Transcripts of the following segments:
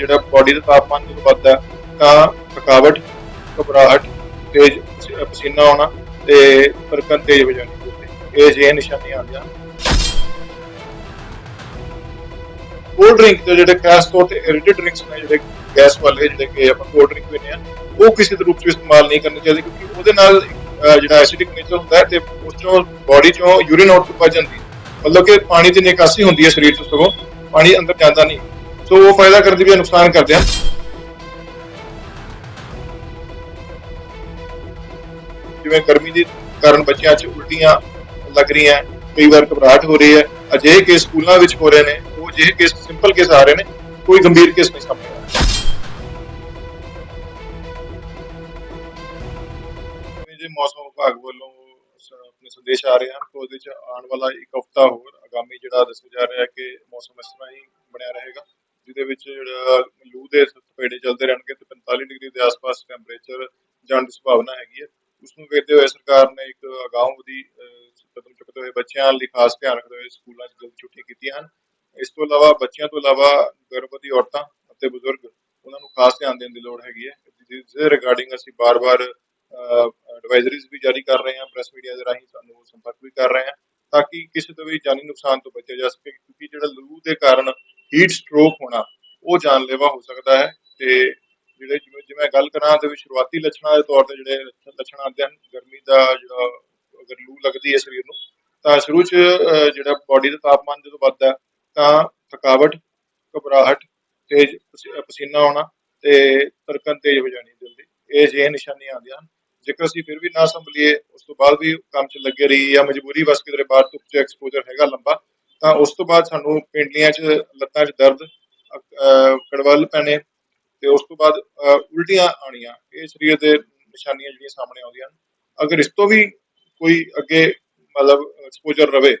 ਜਿਹੜਾ ਬਾਡੀ ਦਾ ਤਾਪਮਾਨ ਜਦੋਂ ਵੱਧਦਾ ਤਾਂ ਥਕਾਵਟ, ਘਬਰਾਹਟ, ਤੇਜ਼ ਪਸੀਨਾ ਆਉਣਾ ਤੇ ਧੜਕਣ ਤੇਜ਼ ਹੋ ਜਾਣੀ ਇਹ ਜੇ ਨਿਸ਼ਾਨੀਆਂ ਆਉਂਦੀਆਂ। ਕੋਲਡ ਡਰਿੰਕ ਤੇ ਜਿਹੜੇ ਖਾਸ ਤੌਰ ਤੇ ਐਰਿਟਡ ਡਰਿੰਕਸ ਨੇ ਜਿਹੜੇ ਗੈਸ ਵਾਲੇ ਜਿਹੜੇ ਕਿ ਆਪਾਂ ਕੋਲਡ ਡਰਿੰਕ ਪੀਂਦੇ ਆ, ਉਹ ਕਿਸੇ ਦੇ ਰੂਪ ਚ ਇਸਤੇਮਾਲ ਨਹੀਂ ਕਰਨੀ ਚਾਹੀਦੀ ਕਿਉਂਕਿ ਉਹਦੇ ਨਾਲ ਜਿਹੜਾ ਐਸਿਡਿਕ ਨੇਚਰ ਹੁੰਦਾ ਹੈ ਤੇ ਉਸ ਚੋਂ ਬਾਡੀ ਚੋਂ ਯੂਰਿਨ ਆਊਟਪੁੱਟ ਵੱਧ ਜਾਂਦੀ ਮਤਲਬ ਕਿ ਪਾਣੀ ਦੀ ਨਿਕਾਸੀ ਹੁੰਦੀ ਹੈ ਸਰੀਰ ਤੋਂ ਸਗੋਂ, ਪਾਣੀ ਅੰਦਰ ਜਾਂਦਾ ਨਹੀਂ। ਸੋ ਉਹ ਫਾਇਦਾ ਕਰਦੇ ਵੀ ਨੁਕਸਾਨ ਕਰਦੇ ਹਨ ਜਿਵੇਂ ਗਰਮੀ ਦੇ ਕਾਰਨ ਬੱਚਿਆਂ 'ਚ ਉਲਟੀਆਂ ਲੱਗ ਰਹੀਆਂ, ਕਈ ਵਾਰ ਘਬਰਾਹਟ ਹੋ ਰਹੀ ਹੈ। ਅਜਿਹੇ ਕੇਸ ਸਕੂਲਾਂ ਵਿੱਚ ਹੋ ਰਹੇ ਨੇ, ਉਹ ਅਜਿਹੇ ਕੇਸ ਸਿੰਪਲ ਕੇਸ ਆ ਰਹੇ ਨੇ, ਕੋਈ ਗੰਭੀਰ ਕੇਸ ਨਹੀਂ ਸਾਹਮਣੇ ਆ ਰਿਹਾ। ਜੇ ਮੌਸਮ ਵਿਭਾਗ ਵੱਲੋਂ ਆਪਣੇ ਸੰਦੇਸ਼ ਆ ਰਹੇ ਹਨ ਤਾਂ ਉਹਦੇ ਵਿੱਚ ਆਉਣ ਵਾਲਾ ਇੱਕ ਹਫ਼ਤਾ ਹੋਰ ਆਗਾਮੀ ਜਿਹੜਾ ਦੱਸਿਆ ਜਾ ਰਿਹਾ ਹੈ ਕਿ ਮੌਸਮ ਇਸ ਤਰ੍ਹਾਂ ਹੀ ਬਣਿਆ ਰਹੇਗਾ। ਜਿਹਦੇ ਵਿੱਚ ਜਿਹੜਾ ਲੂ ਦੇ ਸਪੇੜੇ ਚੱਲਦੇ ਰਹਿਣਗੇ ਤੇ 45 ਡਿਗਰੀ ਦੇ ਆਸ-ਪਾਸ ਟੈਂਪਰੇਚਰ ਜਾਣ ਦੀ ਸੰਭਾਵਨਾ ਹੈਗੀ ਹੈ। ਉਸ ਨੂੰ ਵੇਖਦੇ ਹੋਏ ਸਰਕਾਰ ਨੇ ਇੱਕ ਅਗਾਊਂ ਦੀ ਕਦਮ ਚੁੱਕਦੇ ਹੋਏ ਬੱਚਿਆਂ ਲਈ ਖਾਸ ਧਿਆਨ ਰੱਖਦੇ ਹੋਏ ਸਕੂਲਾਂ 'ਚ ਜਲਦੀ ਛੁੱਟੀਆਂ ਕੀਤੀਆਂ ਹਨ। ਇਸ ਤੋਂ ਇਲਾਵਾ ਬੱਚਿਆਂ ਤੋਂ ਇਲਾਵਾ ਗਰਭਵਤੀ ਔਰਤਾਂ ਅਤੇ ਬਜ਼ੁਰਗ, ਉਹਨਾਂ ਨੂੰ ਖਾਸ ਧਿਆਨ ਦੇਣ ਦੀ ਲੋੜ ਹੈਗੀ ਹੈ। ਜਿਸ ਦੇ ਰਿਗਾਰਡਿੰਗ ਅਸੀਂ ਬਾਰ-ਬਾਰ ਐਡਵਾਈਜ਼ਰੀਜ਼ ਵੀ ਜਾਰੀ ਕਰ ਰਹੇ ਹਾਂ ਪ੍ਰੈਸ ਮੀਡੀਆ ਦੇ ਰਾਹੀਂ ਸਾਨੂੰ ਸੰਪਰਕ ਵੀ ਕਰ ਰਹੇ ਹਾਂ ਤਾਂ ਕਿ ਕਿਸੇ ਤੋਂ ਵੀ ਜਾਨੀ ਨੁਕਸਾਨ ਤੋਂ ਬਚਿਆ ਜਾ ਸਕੇ, ਕਿਉਂਕਿ ਜਿਹੜਾ ਲੂ ਦੇ ਕਾਰਨ ਹੀਟ ਸਟ੍ਰੋਕ ਹੋਣਾ, ਉਹ ਜਾਨਲੇਵਾ ਹੋ ਸਕਦਾ ਹੈ ਤੇ ਜਿਹੜੇ ਜਿਵੇਂ ਜਿਵੇਂ ਗੱਲ ਕਰਾਂ ਤੇ ਵੀ ਸ਼ੁਰੂਆਤੀ ਲੱਛਣਾਂ ਦੇ ਤੌਰ ਤੇ ਜਿਹੜੇ ਲੱਛਣ ਆਉਂਦੇ ਹਨ, ਗਰਮੀ ਦਾ ਜਿਹੜਾ, ਅਗਰ ਲੂ ਲੱਗਦੀ ਹੈ ਸਰੀਰ ਨੂੰ, ਤਾਂ ਸ਼ੁਰੂ 'ਚ ਜਿਹੜਾ ਬਾਡੀ ਦਾ ਤਾਪਮਾਨ ਜਦੋਂ ਵੱਧਦਾ ਤਾਂ ਥਕਾਵਟ, ਘਬਰਾਹਟ, ਤੇਜ਼ ਪਸੀਨਾ ਆਉਣਾ ਤੇ ਧੜਕਣ ਤੇਜ਼ ਹੋ ਜਾਣੀ ਦਿਲ ਦੀ ਇਹ ਜੇ ਨਿਸ਼ਾਨੀਆਂ ਆਉਂਦੀਆਂ ਹਨ। ਜੇਕਰ ਅਸੀਂ ਫਿਰ ਵੀ ਨਾ ਸੰਭਲੀਏ, ਉਸ ਤੋਂ ਬਾਅਦ ਵੀ ਕੰਮ 'ਚ ਲੱਗੇ ਰਹੀ ਜਾਂ ਮਜਬੂਰੀ ਵਸ ਕਿਧਰੇ ਬਾਹਰ ਧੁੱਪ 'ਚ ਐਕਸਪੋਜ਼ਰ ਹੈਗਾ ਲੰਬਾ ਤਾਂ ਉਸ ਤੋਂ ਬਾਅਦ ਸਾਨੂੰ ਪਿੰਡਲੀਆਂ 'ਚ ਲੱਤਾਂ 'ਚ ਦਰਦ ਕੜਵਲ ਕੜਵੱਲ ਪੈਣੇ ਤੇ ਉਸ ਤੋਂ ਬਾਅਦ ਉਲਟੀਆਂ ਆਣੀਆਂ ਇਹ ਸਰੀਰ ਦੇ ਨਿਸ਼ਾਨੀਆਂ ਜਿਹੜੀਆਂ ਸਾਹਮਣੇ ਆਉਂਦੀਆਂ ਹਨ। ਅਗਰ ਇਸ ਤੋਂ ਵੀ ਕੋਈ ਅੱਗੇ ਮਤਲਬ ਐਕਸਪੋਜ਼ਰ ਰਵੇ,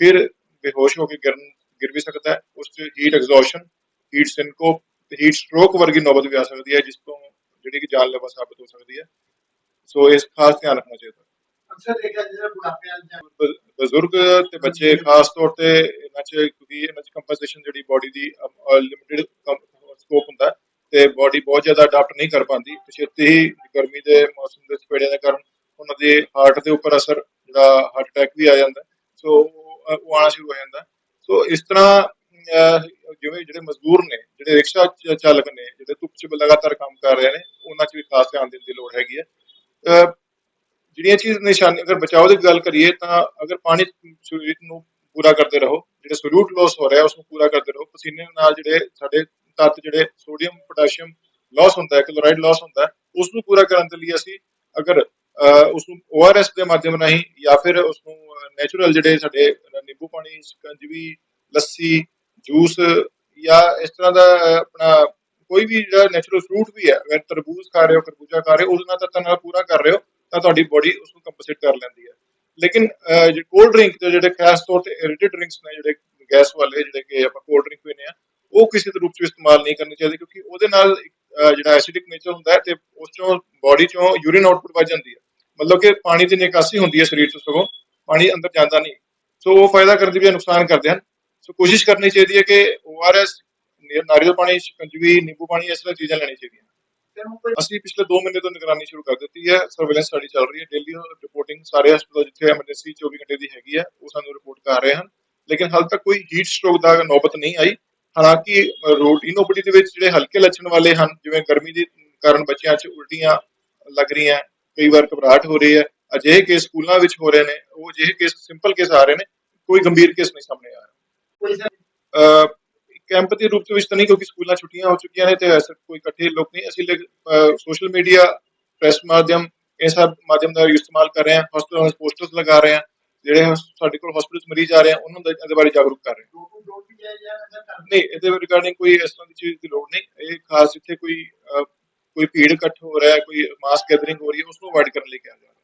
ਫਿਰ ਬੇਹੋਸ਼ ਹੋ ਕੇ ਗਿਰਨ, ਗਿਰ ਵੀ ਸਕਦਾ ਹੈ। ਉਸ 'ਚ ਹੀਟ ਐਗਜ਼ੌਸ਼ਨ ਹੀਟ ਸਿੰਕੋਪ ਤੇ ਹੀਟ ਸਟ੍ਰੋਕ ਵਰਗੀ ਨੌਬਤ ਵੀ ਆ ਸਕਦੀ ਹੈ, ਜਿਸ ਤੋਂ ਜਿਹੜੀ ਕਿ ਜਾਨਲੇਵਾ ਸਾਬਤ ਹੋ ਸਕਦੀ ਹੈ। ਸੋ ਇਸ ਖਾਸ ਧਿਆਨ ਰੱਖਣਾ ਚਾਹੀਦਾ। ਅਕਸਰ ਦੇਖਿਆ ਜਿਹੜਾ ਬੁਢਾਪੇ ਵਾਲੇ ਬਜ਼ੁਰਗ ਤੇ ਬੱਚੇ ਖਾਸ ਤੌਰ ਤੇ ਇਹਨਾਂ 'ਚ ਕਿਉਂਕਿ ਇਹਨਾਂ 'ਚ ਕੰਪਨਸੇਸ਼ਨ ਜਿਹੜੀ ਬਾਡੀ ਦੀ ਲਿਮਿਟਿਡ ਸਕੋਪ ਹੁੰਦਾ ਹੈ ਤੇ ਬਾਡੀ ਬਹੁਤ ਜ਼ਿਆਦਾ ਅਡਾਪਟ ਨਹੀਂ ਕਰ ਪਾਉਂਦੀ ਤੇ ਹੀ ਗਰਮੀ ਦੇ ਮੌਸਮ ਦੇ ਸਪੇੜਿਆਂ ਦੇ ਕਾਰਨ ਉਹਨਾਂ ਦੇ ਹਾਰਟ ਦੇ ਉੱਪਰ ਅਸਰ ਜਿਹੜਾ ਹਾਰਟ ਅਟੈਕ ਵੀ ਆ ਜਾਂਦਾ। ਸੋ ਉਹ ਉਹ ਆਉਣਾ ਸ਼ੁਰੂ ਹੋ ਜਾਂਦਾ। ਸੋ ਇਸ ਤਰ੍ਹਾਂ ਜਿਵੇਂ ਜਿਹੜੇ ਮਜ਼ਦੂਰ ਨੇ, ਜਿਹੜੇ ਰਿਕਸ਼ਾ ਚ- ਚਾਲਕ ਨੇ, ਜਿਹੜੇ ਧੁੱਪ 'ਚ ਲਗਾਤਾਰ ਕੰਮ ਕਰ ਰਹੇ ਨੇ, ਉਹਨਾਂ 'ਚ ਵੀ ਖਾਸ ਧਿਆਨ ਦੇਣ ਦੀ ਲੋੜ ਹੈਗੀ ਹੈ। ਜਿਹੜੀਆਂ ਚੀਜ਼ ਨਿਸ਼ਾਨੀ ਅਗਰ ਬਚਾਓ ਦੀ ਗੱਲ ਕਰੀਏ ਤਾਂ ਅਗਰ ਪਾਣੀ ਸਰੀਰ ਨੂੰ ਪੂਰਾ ਕਰਦੇ ਰਹੋ ਜਿਹੜੇ ਸੋਲਿਊਟ ਲਾਸ ਹੋ ਰਿਹਾ ਉਸ ਨੂੰ ਪੂਰਾ ਕਰਦੇ ਰਹੋ। ਪਸੀਨੇ ਨਾਲ ਜਿਹੜੇ ਸਾਡੇ ਤੱਤ ਜਿਹੜੇ ਸੋਡੀਅਮ ਪੋਟਾਸ਼ੀਅਮ ਲਾਸ ਹੁੰਦਾ ਹੈ ਕਲੋਰਾਈਡ ਲਾਸ ਹੁੰਦਾ ਹੈ ਉਸ ਨੂੰ ਪੂਰਾ ਕਰਨ ਦੇ ਲਈ ਅਸੀਂ ਅਗਰ ਅਹ, ਉਸ ਨੂੰ ORS ਦੇ ਮਾਧਿਅਮ ਰਾਹੀਂ ਜਾਂ ਫਿਰ ਉਸ ਨੂੰ ਨੈਚੁਰਲ ਜਿਹੜੇ ਸਾਡੇ ਨਿੰਬੂ ਪਾਣੀ ਸ਼ਿਕੰਜਵੀ ਲੱਸੀ ਜੂਸ ਜਾਂ ਇਸ ਤਰ੍ਹਾਂ ਦਾ ਆਪਣਾ ਕੋਈ ਵੀ ਜਿਹੜਾ ਨੈਚੁਰਲ ਫਰੂਟ ਵੀ ਹੈ ਅਗਰ ਤਰਬੂਜ ਖਾ ਰਹੇ ਹੋ ਖਰਬੂਜਾ ਖਾ ਰਹੇ ਹੋ ਉਸ ਨਾਲ ਤੱਤਾਂ ਨਾਲ ਪੂਰਾ ਕਰ ਰਹੇ ਹੋ ਤਾਂ ਤੁਹਾਡੀ ਬੋਡੀ ਉਸ ਨੂੰ ਕੰਪਨਸੇਟ ਕਰ ਲੈਂਦੀ ਹੈ। ਲੇਕਿਨ ਅਹ, ਕੋਲਡ ਡਰਿੰਕ ਤੇ ਜਿਹੜੇ ਖਾਸ ਤੌਰ ਤੇ ਐਰਿਟਡ ਡਰਿੰਕਸ ਨੇ ਜਿਹੜੇ ਗੈਸ ਵਾਲੇ ਜਿਹੜੇ ਕਿ ਆਪਾਂ ਕੋਲਡ ਡਰਿੰਕ ਪੀਂਦੇ ਆ ਉਹ ਕਿਸੇ ਦੇ ਰੂਪ ਚ ਇਸਤੇਮਾਲ ਨਹੀਂ ਕਰਨੀ ਚਾਹੀਦੀ ਕਿਉਂਕਿ ਉਹਦੇ ਨਾਲ ਜਿਹੜਾ ਐਸਿਡਿਕ ਨੇਚਰ ਹੁੰਦਾ ਹੈ ਤੇ ਉਸ ਚੋਂ ਬਾਡੀ ਚੋਂ ਯੂਰਿਨ ਆਊਟਪੁੱਟ ਵੱਧ ਜਾਂਦੀ ਹੈ। ਮਤਲਬ ਕਿ ਪਾਣੀ ਦੀ ਨਿਕਾਸੀ ਹੁੰਦੀ ਹੈ ਸਰੀਰ ਤੋਂ ਸਗੋਂ ਪਾਣੀ ਅੰਦਰ ਜਾਂਦਾ ਨਹੀਂ। ਸੋ ਉਹ ਫਾਇਦਾ ਕਰਦੇ ਵੀ ਨੁਕਸਾਨ ਕਰਦੇ ਹਨ। ਸੋ ਕੋਸ਼ਿਸ਼ ਕਰਨੀ ਚਾਹੀਦੀ ਹੈ ਕਿ ORS ਨਾਰੀਅਲ ਪਾਣੀ ਸ਼ਿਕੰਜਵੀ ਨਿੰਬੂ ਪਾਣੀ ਇਸ ਤਰ੍ਹਾਂ ਚੀਜ਼ਾਂ ਲੈਣੀ ਚਾਹੀਦੀਆਂ। ਅਸੀਂ ਪਿਛਲੇ 2 ਮਹੀਨੇ ਤੋਂ ਨਿਗਰਾਨੀ ਸ਼ੁਰੂ ਕਰ ਦਿੱਤੀ ਹੈ ਸਰਵੇਲੈਂਸ ਸਾਡੀ ਚੱਲ ਰਹੀ ਹੈ ਡੇਲੀ ਰਿਪੋਰਟਿੰਗ ਸਾਰੇ ਹਸਪਤਾਲ ਜਿੱਥੇ ਐਮਰਜੈਂਸੀ 24 ਘੰਟੇ ਦੀ ਹੈਗੀ ਹੈ ਉਹ ਸਾਨੂੰ ਰਿਪੋਰਟ ਕਰ ਰਹੇ ਹਨ। ਲੇਕਿਨ ਹਾਲ ਤੱਕ ਕੋਈ ਹੀਟ ਸਟ੍ਰੋਕ ਦਾ ਨੌਬਤ ਨਹੀਂ ਆਈ। ਹਾਲਾਂਕਿ ਰੂਟੀਨ ਓਪੀਡੀ ਦੇ ਵਿੱਚ ਜਿਹੜੇ ਹਲਕੇ ਲੱਛਣ ਵਾਲੇ ਹਨ ਜਿਵੇਂ ਗਰਮੀ ਦੇ ਕਾਰਨ ਬੱਚਿਆਂ 'ਚ ਉਲਟੀਆਂ ਲੱਗ ਰਹੀਆਂ ਕਈ ਵਾਰ ਘਬਰਾਹਟ ਹੋ ਰਹੀ ਹੈ ਅਜਿਹੇ ਕੇਸ ਸਕੂਲਾਂ ਵਿੱਚ ਹੋ ਰਹੇ ਨੇ ਉਹ ਅਜਿਹੇ ਕੇਸ ਸਿੰਪਲ ਕੇਸ ਆ ਰਹੇ ਨੇ ਕੋਈ ਗੰਭੀਰ ਕੇਸ ਨਹੀਂ ਸਾਹਮਣੇ ਆ ਰਿਹਾ। ਕੋਈ ਸਰ? ਅਹ ਕੈਂਪ ਦੇ ਰੂਪ ਵਿੱਚ ਤਾਂ ਨਹੀਂ, ਕਿਉਂਕਿ ਸਕੂਲਾਂ ਛੁੱਟੀਆਂ ਹੋ ਚੁੱਕੀਆਂ ਨੇ ਤੇ ਐਸਾ ਕੋਈ ਇਕੱਠੇ ਲੋਕ ਨਹੀਂ। ਅਸੀਂ ਸੋਸ਼ਲ ਮੀਡੀਆ ਪ੍ਰੈਸ ਮਾਧਿਅਮ, ਇਹ ਸਭ ਮਾਧਿਅਮ ਦਾ ਇਸਤੇਮਾਲ ਕਰ ਰਹੇ ਹਾਂ। ਹਸਪਤਾਲਾਂ ਵਿੱਚ ਪੋਸਟਰਸ ਲਗਾ ਰਹੇ ਹਾਂ। ਜਿਹੜੇ ਸਾਡੇ ਕੋਲ ਹਸਪੀਟਲ ਮਰੀਜ਼ ਆ ਰਹੇ ਆ, ਉਹਨਾਂ ਨੂੰ ਇਹਦੇ ਬਾਰੇ ਜਾਗਰੂਕ ਕਰ ਰਹੇ ਹਾਂ। ਨਹੀਂ, ਇਹਦੇ ਰਿਗਾਰਡਿੰਗ ਕੋਈ ਇਸ ਤਰ੍ਹਾਂ ਦੀ ਚੀਜ਼ ਦੀ ਲੋੜ ਨਹੀਂ। ਇਹ ਖਾਸ ਇੱਥੇ ਕੋਈ ਕੋਈ ਭੀੜ ਇਕੱਠ ਹੋ ਰਿਹਾ ਹੈ, ਕੋਈ ਮਾਸ ਗੈਦਰਿੰਗ ਹੋ ਰਹੀ ਹੈ, ਉਸ ਨੂੰ ਅਵਾਇਡ ਕਰਨ ਲਈ ਕਿਹਾ ਜਾ ਰਿਹਾ